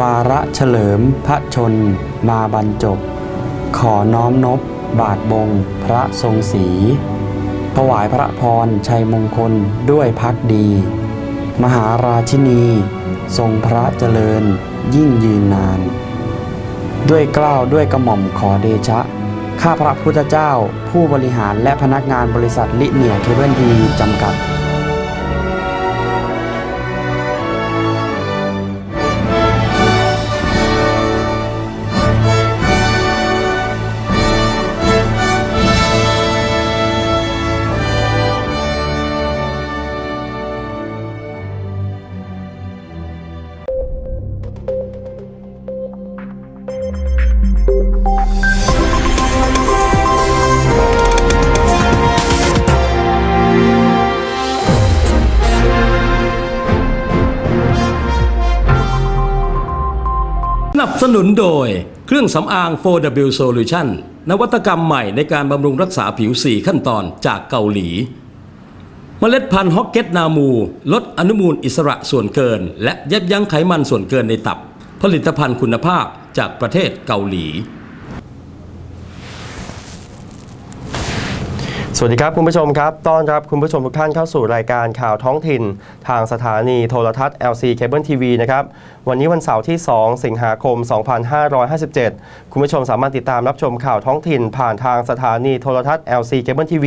วาระเฉลิมพระชนมาบรรจบ ขอน้อมนบบาทบงพระทรงศรีถวายพระพรชัยมงคลด้วยพักดี มหาราชินี ทรงพระเจริญยิ่งยืนนาน ด้วยเกล้าวด้วยกระหม่อมขอเดชะ ข้าพระพุทธเจ้าผู้บริหารและพนักงานบริษัทลิเนียเคเบิลทีจำกัด นับสนุนโดยเครื่องสำอาง 4W Solution นวัตกรรมใหม่ในการบำรุงรักษาผิว 4 ขั้นตอนจากเกาหลี เมล็ดพันธุ์ฮอกเก็ตนามู ลดอนุมูลอิสระส่วนเกิน และยับยั้งไขมันส่วนเกินในตับ ผลิตภัณฑ์คุณภาพจากประเทศเกาหลี สวัสดีครับ คุณผู้ชมครับ ต้อนรับคุณผู้ชมทุกท่านเข้าสู่รายการข่าวท้องถิ่น ทางสถานีโทรทัศน์ LC Cable TV นะครับ วันนี้วันเสาร์ที่ 2 สิงหาคม 2557 คุณผู้ชมสามารถติดตามรับชมข่าวท้องถิ่น ผ่านทางสถานีโทรทัศน์ LC Cable TV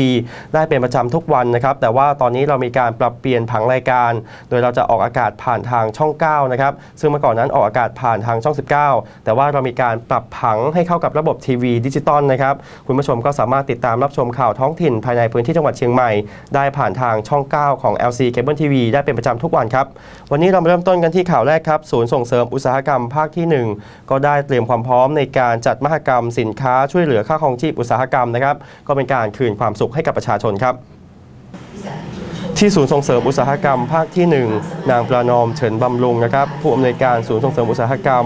ได้เป็นประจำทุกวันนะครับ แต่ว่าตอนนี้เรามีการปรับเปลี่ยนผังรายการ โดยเราจะออกอากาศผ่านทางช่อง 9 นะครับ ซึ่งเมื่อก่อนนั้นออกอากาศผ่านทางช่อง 19 แต่ว่าเรามีการปรับผังให้เข้ากับระบบทีวีดิจิตอลนะครับ คุณผู้ชมก็สามารถติดตามรับชมข่าวท้องถิ่นภายในพื้นที่จังหวัดเชียงใหม่ ได้ผ่านทางช่อง 9 ของ LC Cable TV ได้เป็นประจำทุกวันครับ วันนี้เราเริ่มต้นกันที่ข่าวแรกครับ ศูนย์ส่งเสริมอุตสาหกรรมภาคที่ 1 ก็ได้เตรียมความพร้อมในการจัดมหกรรมสินค้าช่วยเหลือค่าครองชีพอุตสาหกรรมนะครับ ก็เป็นการคืนความสุขให้กับประชาชนครับที่ศูนย์ส่งเสริมอุตสาหกรรมภาคที่ 1 นางประนอมเฉินบำรุงนะครับผู้อำนวยการศูนย์ส่งเสริมอุตสาหกรรม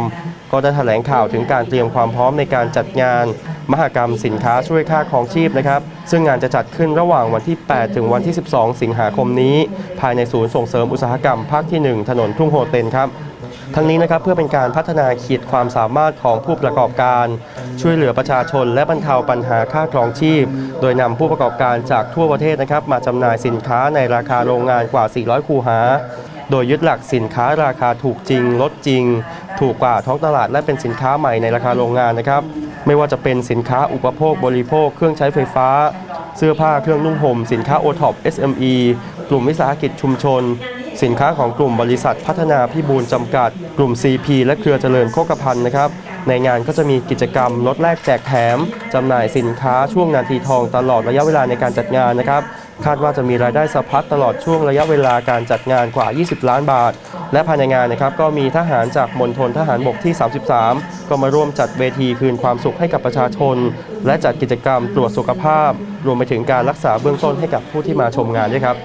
ก็ได้แถลงข่าวถึงการเตรียมความพร้อมในการจัดงาน มหกรรมสินค้าช่วยค่าครองชีพนะครับ ซึ่งงานจะจัดขึ้นระหว่างวันที่ 8 ถึงวันที่ 12 สิงหาคมนี้ ภายในศูนย์ส่งเสริมอุตสาหกรรมภาคที่ 1 ถนนทุ่งโฮเต็นครับทั้งนี้นะครับเพื่อเป็นการพัฒนาขีดความสามารถของผู้ประกอบการ ช่วยเหลือประชาชน และบรรเทาปัญหาค่าครองชีพ โดยนำผู้ประกอบการจากทั่วประเทศนะครับมาจำหน่ายสินค้าในราคาโรงงานกว่า 400 คูหา โดยยึดหลักสินค้าราคาถูกจริง ลดจริง ถูกกว่าท้องตลาดและเป็นสินค้าใหม่ในราคาโรงงานนะครับ ไม่ว่าจะเป็นสินค้าอุปโภคบริโภค เครื่องใช้ไฟฟ้า เสื้อผ้าเครื่องนุ่งห่ม สินค้าโอท็อป SME กลุ่มวิสาหกิจชุมชน สินค้าของกลุ่มบริษัทพัฒนาพิบูลจำกัด กลุ่ม CP และเครือเจริญโคกพันธ์นะครับ ในงานก็จะมีกิจกรรมลดแลกแจกแถมจำหน่ายสินค้าช่วงนาทีทองตลอดระยะเวลาในการจัดงานนะครับ คาดว่าจะมีรายได้สะพัดตลอดช่วงระยะเวลาการจัดงานกว่า 20 ล้านบาท และภายในงานนะครับก็มีทหารจากมณฑลทหารบกที่ 33 ก็มาร่วมจัดเวทีคืนความสุขให้กับประชาชน และจัดกิจกรรมตรวจสุขภาพ รวมไปถึงการรักษาเบื้องต้นให้กับผู้ที่มาชมงานด้วยครับ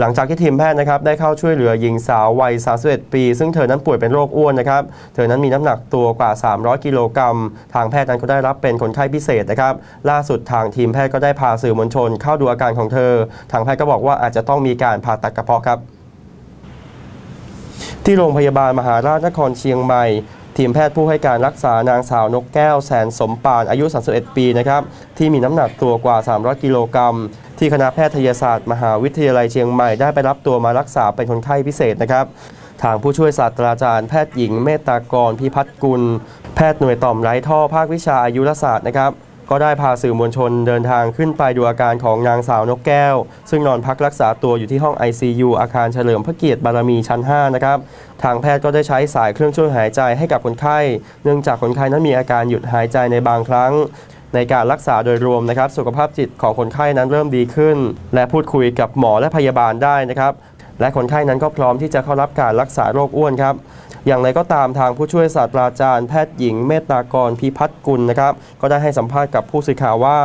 หลังจากที่ทีมแพทย์นะครับได้เข้าช่วยเหลือหญิงสาววัย 31 ปี ซึ่งเธอนั้นป่วยเป็นโรคอ้วนนะครับเธอนั้นมีน้ำหนักตัวกว่า 300 กิโลกรัม ทางแพทย์นั้นก็ได้รับเป็นคนไข้พิเศษนะครับล่าสุดทางทีมแพทย์ก็ได้พาสื่อมวลชน เข้าดูอาการของเธอ ทางแพทย์ก็บอกว่าอาจจะต้องมีการผ่าตัดกระเพาะครับ ที่โรงพยาบาลมหาราชนครเชียงใหม่ทีมแพทย์ผู้ให้การรักษานางสาวนกแก้วแสนสมปานอายุ 31 ปีนะครับที่มีน้ำหนักตัวกว่า 300 กิโลกรัม ที่คณะแพทยศาสตร์ มหาวิทยาลัยเชียงใหม่ได้ไปรับตัวมารักษาเป็นคนไข้พิเศษนะครับ ทางผู้ช่วยศาสตราจารย์แพทย์หญิงเมตตากรพิพัฒน์กุล แพทย์หน่วยต่อมไร้ท่อภาควิชาอายุรศาสตร์นะครับก็ได้พาสื่อมวลชนเดินทางขึ้นไปดูอาการของนางสาวนกแก้ว ซึ่งนอนพักรักษาตัวอยู่ที่ห้อง ICU อาคารเฉลิมพระเกียรติบารมีชั้น 5 นะครับ ทางแพทย์ก็ได้ใช้สายเครื่องช่วยหายใจให้กับคนไข้ เนื่องจากคนไข้นั้นมีอาการหยุดหายใจในบางครั้ง ในการรักษาโดยรวมนะครับ สุขภาพจิตของคนไข้นั้นเริ่มดีขึ้น และพูดคุยกับหมอและพยาบาลได้นะครับ และคนไข้นั้นก็พร้อมที่จะเข้ารับการรักษาโรคอ้วนครับอย่างไรก็ตามทางผู้ช่วยศาสตราจารย์แพทย์หญิงเมตตากรพิพัฒน์กุลนะครับ ก็ได้ให้สัมภาษณ์กับผู้สื่อข่าวว่า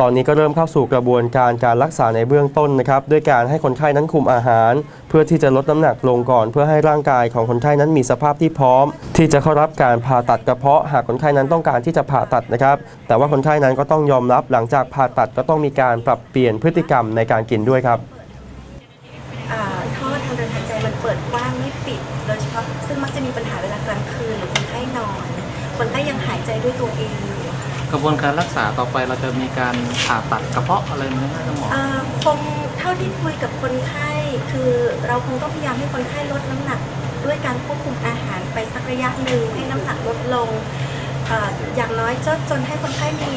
ตอนนี้ก็เริ่มเข้าสู่กระบวนการการรักษาในเบื้องต้นนะครับด้วยการให้คนไข้นั้นคุมอาหาร เพื่อที่จะลดน้ำหนักลงก่อน เพื่อให้ร่างกายของคนไข้นั้นมีสภาพที่พร้อม ที่จะเข้ารับการผ่าตัดกระเพาะหากคนไข้นั้นต้องการที่จะผ่าตัดนะครับแต่ว่าคนไข้นั้นก็ต้องยอมรับหลังจากผ่าตัดก็ต้องมีการปรับเปลี่ยนพฤติกรรมในการกินด้วยครับ กระบวนการรักษาต่อไปเราจะมีการผ่าตัดกระเพาะอะไรไหมครับหมออ่าคงเท่าที่คุยกับคนไข้ คือเราคงต้องพยายามให้คนไข้ลดน้ำหนัก ด้วยการควบคุมอาหารไปสักระยะหนึ่งให้น้ำหนักลดลงอ่าอย่างน้อยจนจนให้คนไข้มี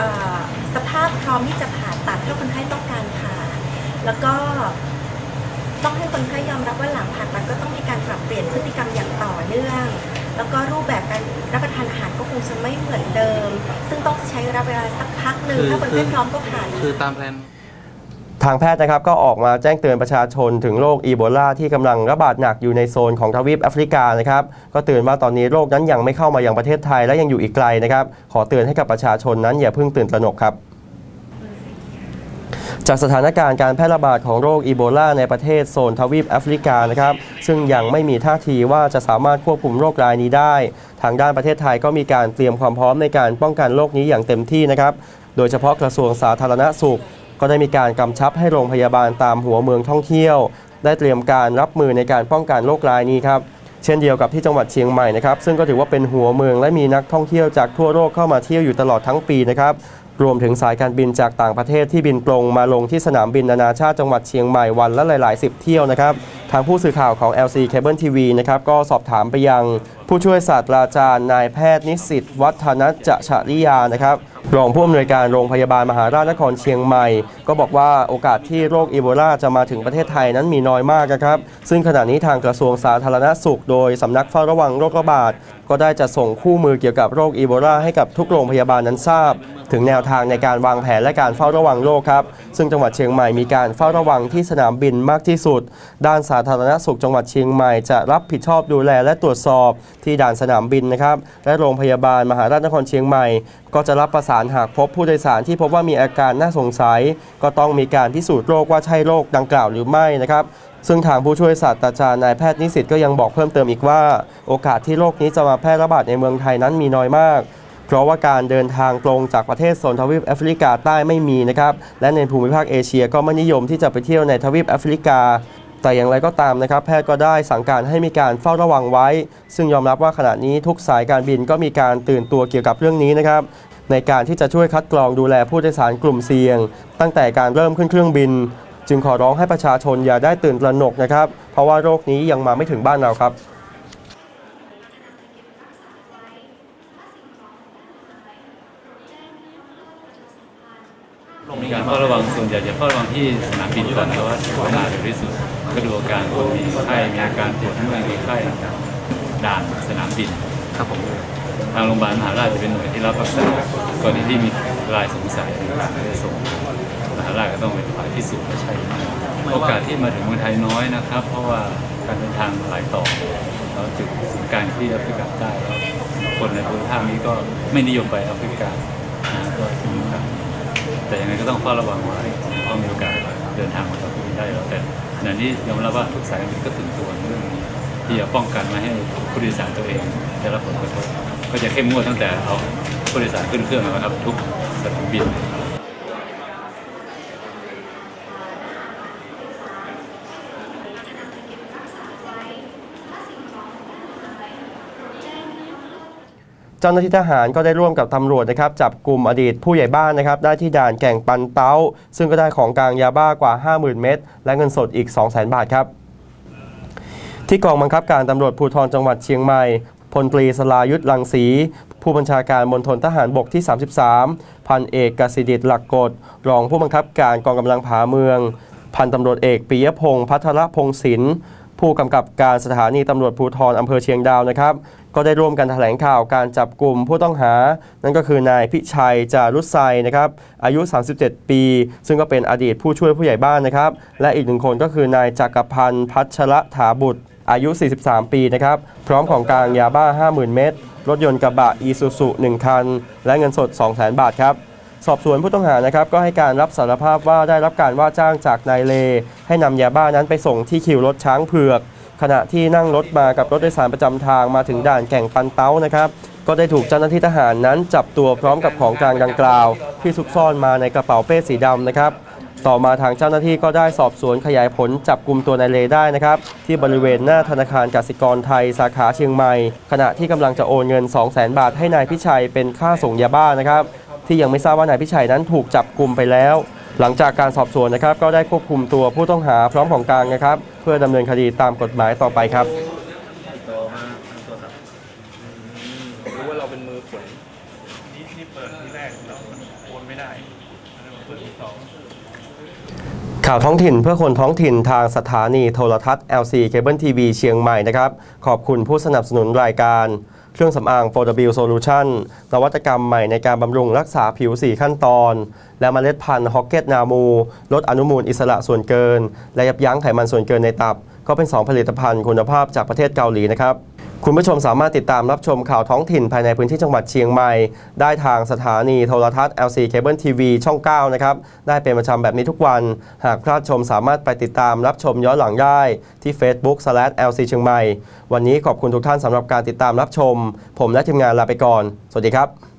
อ่าสภาพพร้อมที่จะผ่าตัดถ้าคนไข้ต้องการผ่า แล้วก็ต้องให้คนไข้ยอมรับว่าหลังผ่าตัดก็ต้องมีการปรับเปลี่ยนพฤติกรรมอย่างต่อเนื่อง แล้วก็รูปแบบการรับประทานอาหารก็คงจะไม่เหมือนเดิม ซึ่งต้องใช้ระยะเวลาสักพักหนึ่งคือถ้าคนคืไข้อพร้อมก็ผ่าน คือตามแผนทางแพทย์นะครับก็ออกมาแจ้งเตือนประชาชนถึงโรคอีโบลาที่กำลังระบาดหนักอยู่ในโซนของทวีปแอฟริกานะครับก็เตือนว่าตอนนี้โรคนั้นยังไม่เข้ามายังประเทศไทยและยังอยู่อีกไกลนะครับขอเตือนให้กับประชาชนนั้นอย่าเพิ่งตื่นตระหนกครับ จากสถานการณ์การแพร่ระบาดของโรคอีโบลาในประเทศโซนทวีปแอฟริกานะครับซึ่งยังไม่มีท่าทีว่าจะสามารถควบคุมโรครายนี้ได้ ทางด้านประเทศไทยก็มีการเตรียมความพร้อมในการป้องกันโรคนี้อย่างเต็มที่นะครับโดยเฉพาะกระทรวงสาธารณสุข ก็ได้มีการกำชับให้โรงพยาบาลตามหัวเมืองท่องเที่ยว ได้เตรียมการรับมือในการป้องกันโรครายนี้ครับ เช่นเดียวกับที่จังหวัดเชียงใหม่นะครับซึ่งก็ถือว่าเป็นหัวเมืองและมีนักท่องเที่ยวจากทั่วโลกเข้ามาเที่ยวอยู่ตลอดทั้งปีนะครับรวมถึงสายการบินจากต่างประเทศที่บินตรงมาลงที่สนามบินนานาชาติจังหวัดเชียงใหม่วันละหลาย ๆ สิบเที่ยวนะครับทางผู้สื่อข่าวของ LC Cable TV นะครับก็สอบถามไปยัง ผู้ช่วยศาสตราจารย์นายแพทย์นิสิตวัฒนจฉริยานะครับ รองผู้อำนวยการโรงพยาบาลมหาราชนครเชียงใหม่ ก็บอกว่าโอกาสที่โรคอีโบลาจะมาถึงประเทศไทยนั้นมีน้อยมากนะครับ ซึ่งขณะนี้ทางกระทรวงสาธารณสุข โดยสำนักเฝ้าระวังโรคระบาด ก็ได้จะส่งคู่มือเกี่ยวกับโรคอีโบลาให้กับทุกโรงพยาบาลนั้นทราบ ถึงแนวทางในการวางแผนและการเฝ้าระวังโรคครับ ซึ่งจังหวัดเชียงใหม่มีการเฝ้าระวังที่สนามบินมากที่สุด ด้านสาธารณสุขจังหวัดเชียงใหม่จะรับผิดชอบดูแลและตรวจสอบที่ด่านสนามบินนะครับ และโรงพยาบาลมหาราชนครเชียงใหม่ ก็จะรับประสานหากพบผู้โดยสารที่พบว่ามีอาการน่าสงสัย ก็ต้องมีการพิสูจน์โรคว่าใช่โรคดังกล่าวหรือไม่นะครับซึ่งทางผู้ช่วยศาสตราจารย์นายแพทย์นิสิตก็ยังบอกเพิ่มเติมอีกว่า โอกาสที่โรคนี้จะมาแพร่ระบาดในเมืองไทยนั้นมีน้อยมาก เพราะว่าการเดินทางตรงจากประเทศโซนทวีปแอฟริกาใต้ไม่มีนะครับและในภูมิภาคเอเชียก็ไม่นิยมที่จะไปเที่ยวในทวีปแอฟริกาแต่อย่างไรก็ตามนะครับ แพทย์ก็ได้สั่งการให้มีการเฝ้าระวังไว้ ซึ่งยอมรับว่าขณะนี้ทุกสายการบินก็มีการตื่นตัวเกี่ยวกับเรื่องนี้นะครับ ในการที่จะช่วยคัดกรองดูแลผู้โดยสารกลุ่มเสี่ยง ตั้งแต่การเริ่มขึ้นเครื่องบิน จึงขอร้องให้ประชาชนอย่าได้ตื่นตระหนกนะครับ เพราะว่าโรคนี้ยังมาไม่ถึงบ้านเราครับ มีการเฝ้าระวังส่วนใหญ่จะเฝ้าระวังที่สนามบินก่อนนะว่าเวลาเร็วที่สุดก็ดูอาการคนมีไข้มีอาการปวดเมื่อยมีไข้ด่านสนามบินครับผมทางโรงพยาบาลมหาราชจะเป็นหน่วยที่รับรักษากรณีที่มีรายสงสัยก็จะส่งมหาราชก็ต้องเป็นฝ่ายพิสูจน์ว่าใช่ไหมโอกาสที่มาถึงเมืองไทยน้อยนะครับ เพราะว่าการเดินทางหลายต่อเราจุดศูนย์กลางที่แอฟริกาใต้แล้วคนในภูมิภาคนี้ก็ไม่นิยมไปแอฟริกานะก็ถึงครับ แต่ยังไงก็ต้องเฝ้าระวังไว้เพราะมีโอกาสเดินทางมาจากที่นี่ได้แล้วแต่ขณะนี้ยอมรับว่าทุกสายการบินก็ตื่นตัวเรื่องนี้ที่จะป้องกันไม่ให้ผู้โดยสารตัวเองได้รับผลกระทบก็จะเข้มงวดตั้งแต่เอาผู้โดยสารขึ้นเครื่องนะครับทุกสนามบิน เจ้าหน้าที่ทหารก็ได้ร่วมกับตำรวจนะครับจับกลุ่มอดีตผู้ใหญ่บ้านนะครับได้ที่ด่านแก่งปันเต้า ซึ่งก็ได้ของกลางยาบ้ากว่า 50,000 เม็ดและเงินสดอีก 200,000 บาทครับ ที่กองบังคับการตำรวจภูธรจังหวัดเชียงใหม่พลตรีสลายุทธลังสี ผู้บัญชาการมณฑลทหารบกที่ 33 พันเอกกสิดิตหลักกฎรองผู้บังคับการกองกำลังผาเมือง พันตำรวจเอกปิยพงศ์พัทรพงศิน ผู้กำกับการสถานีตำรวจภูธรอำเภอเชียงดาวนะครับ ก็ได้ร่วมกันแถลงข่าวการจับกลุ่มผู้ต้องหา นั่นก็คือนายพิชัยจารุไซนะครับอายุ 37 ปี ซึ่งก็เป็นอดีตผู้ช่วยผู้ใหญ่บ้านนะครับ และอีกหนึ่งคนก็คือนายจักรพันธ์พัชระถาบุตร อายุ 43 ปีนะครับพร้อมของกลางยาบ้า 50,000 เม็ดรถยนต์กระบะอีซูซุ1คัน และเงินสด 200,000 บาทครับ สอบสวนผู้ต้องหานะครับก็ให้การรับสารภาพว่าได้รับการว่าจ้างจากนายเล ให้นำยาบ้านั้นไปส่งที่คิวรถช้างเผือก ขณะที่นั่งรถมากับรถโดยสารประจำทางมาถึงด่านแก่งปันเต้านะครับ ก็ได้ถูกเจ้าหน้าที่ทหารนั้นจับตัวพร้อมกับของกลางดังกล่าว ที่ซุกซ่อนมาในกระเป๋าเป้สีดำนะครับต่อมาทางเจ้าหน้าที่ก็ได้สอบสวนขยายผลจับกลุ่มตัวนายเลได้นะครับ ที่บริเวณหน้าธนาคารกสิกรไทยสาขาเชียงใหม่ ขณะที่กำลังจะโอนเงิน 2 0 0 0 0 0 บาทให้นายพิชัยเป็นค่าส่งยาบ้านะครับ ที่ยังไม่ทราบว่านายพิชัยนั้นถูกจับกลุ่มไปแล้ว หลังจากการสอบสวนนะครับก็ได้ควบคุมตัวผู้ต้องหาพร้อมของกลางนะครับ เพื่อดำเนินคดีตามกฎหมายต่อไปครับ รู้ว่าเราเป็นมือขนนี่นี่เปิดทีแรกแล้วมันโอนไม่ได้แล้วมาเปิดที่สอง ข่าวท้องถิ่นเพื่อคนท้องถิ่นทางสถานีโทรทัศน์ LC Cable TV เชียงใหม่นะครับ ขอบคุณผู้สนับสนุนรายการ เครื่องสำอาง 4W Solution นวัตกรรมใหม่ในการบำรุงรักษาผิว 4 ขั้นตอน และเมล็ดพันธุ์ฮอกเก็ตนามู ลดอนุมูลอิสระส่วนเกิน และยับยั้งไขมันส่วนเกินในตับ ก็เป็น 2 ผลิตภัณฑ์คุณภาพจากประเทศเกาหลีนะครับ คุณผู้ชมสามารถติดตามรับชมข่าวท้องถิ่นภายในพื้นที่จังหวัดเชียงใหม่ ได้ทางสถานีโทรทัศน์ LC Cable TV ช่อง 9 นะครับ ได้เป็นประจำแบบนี้ทุกวัน หากพลาดชมสามารถไปติดตามรับชมย้อนหลังได้ที่ Facebook LC เชียงใหม่ วันนี้ขอบคุณทุกท่านสำหรับการติดตามรับชม ผมและทีมงานลาไปก่อน สวัสดีครับ